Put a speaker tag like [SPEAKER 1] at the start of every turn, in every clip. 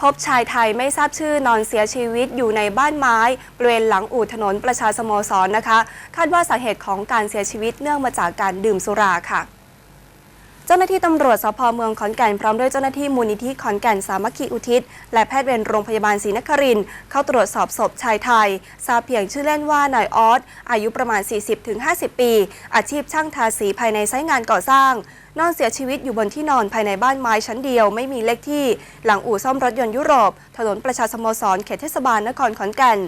[SPEAKER 1] พบชายไทยไม่ทราบชื่อนอนเสียชีวิตอยู่ในบ้านไม้บริเวณหลังอู่ถนนประชาสโมสรนะคะ คาดว่าสาเหตุของการเสียชีวิตเนื่องมาจากการดื่มสุราค่ะ เจ้าหน้าที่ตำรวจสพเมืองขอนแก่นพร้อมด้วยเจ้าหน้าที่มูลนิธิขอนแก่นสามัคคีอุทิศ และแพทย์เวรโรงพยาบาลศรีนครินทร์เข้าตรวจสอบศพชายไทย ทราบเพียงชื่อเล่นว่านายออสอายุประมาณ 40-50 ปี อาชีพช่างทาสีภายในไซต์งานก่อสร้างนอนเสียชีวิตอยู่บนที่นอนภายในบ้านไม้ชั้นเดียวไม่มีเลขที่ หลังอู่ซ่อมรถยนต์ยุโรป ถนนประชาสโมสรเขตเทศบาลนครขอนแก่น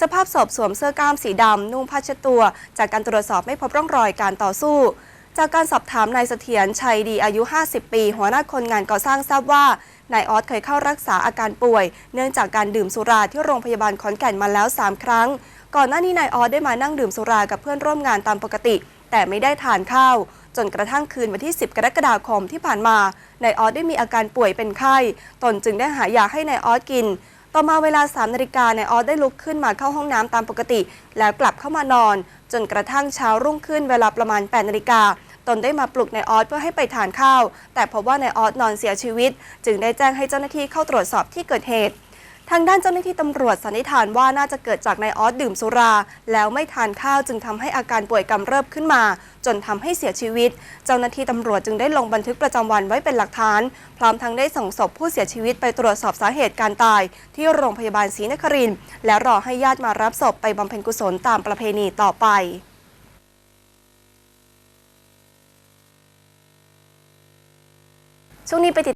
[SPEAKER 1] สภาพศพสวมเสื้อกล้ามสีดำ นุ่งผ้าเช็ดตัว จากการตรวจสอบไม่พบร่องรอยการต่อสู้ จากการสอบถามนายเสถียรชัยดีอายุ 50 ปี หัวหน้าคนงานก่อสร้างทราบว่านายออสเคยเข้ารักษาอาการป่วย เนื่องจากการดื่มสุราที่โรงพยาบาลขอนแก่นมาแล้ว 3 ครั้ง ก่อนหน้านี้นายออสได้มานั่งดื่มสุรากับเพื่อนร่วมงานตามปกติ แต่ไม่ได้ทานข้าว จนกระทั่งคืนวันที่ 10 กรกฎาคมที่ผ่านมานายออสได้มีอาการป่วยเป็นไข้ ตนจึงได้หายาให้นายออสกิน ต่อมาเวลา3นาฬิกานายออสได้ลุกขึ้นมาเข้าห้องน้ำตามปกติ แล้วกลับเข้ามานอน จนกระทั่งเช้ารุ่งขึ้นเวลาประมาณ8นาฬิกา ตนได้มาปลุกนายออสเพื่อให้ไปทานข้าว แต่พบว่านายออสนอนเสียชีวิต จึงได้แจ้งให้เจ้าหน้าที่เข้าตรวจสอบที่เกิดเหตุ ทางด้านเจ้าหน้าที่ตำรวจสันนิษฐานว่าน่าจะเกิดจากนายออสดื่มสุรา แล้วไม่ทานข้าวจึงทำให้อาการป่วยกำเริบขึ้นมา จนทำให้เสียชีวิต เจ้าหน้าที่ตำรวจจึงได้ลงบันทึกประจำวันไว้เป็นหลักฐาน พร้อมทั้งได้ส่งศพผู้เสียชีวิตไปตรวจสอบสาเหตุการตาย ที่โรงพยาบาลศรีนครินทร์และรอให้ญาติมารับศพไปบำเพ็ญกุศลตามประเพณีต่อไป ช่วงนี้ไปติด